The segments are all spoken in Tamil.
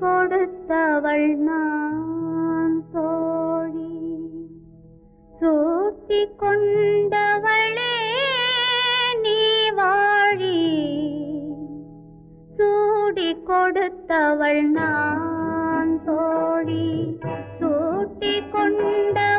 கொடுத்தவள் நான் தோழி. சூட்டி கொண்டவளே நீ வாழி. சூடி கொடுத்தவள் நான் தோழி. சூட்டி கொண்டவள்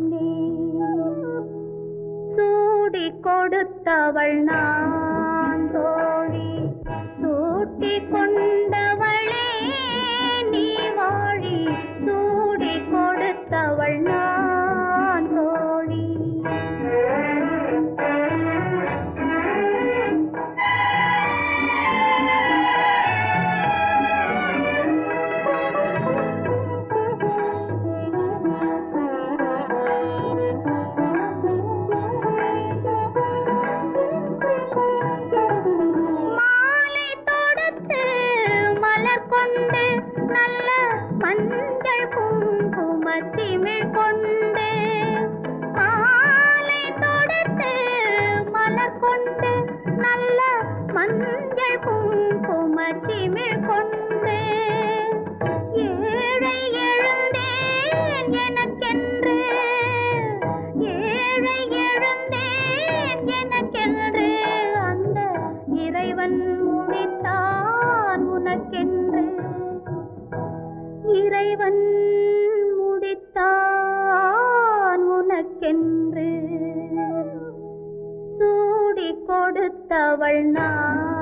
பொன்னே சூடி கொடுத்தவள் நான் தோழி சூட்டி கொண்ட வந்து நல்ல மண் தேவன் முடித்தான் உனக்கென்று சூடி கொடுத்தவள் நான்.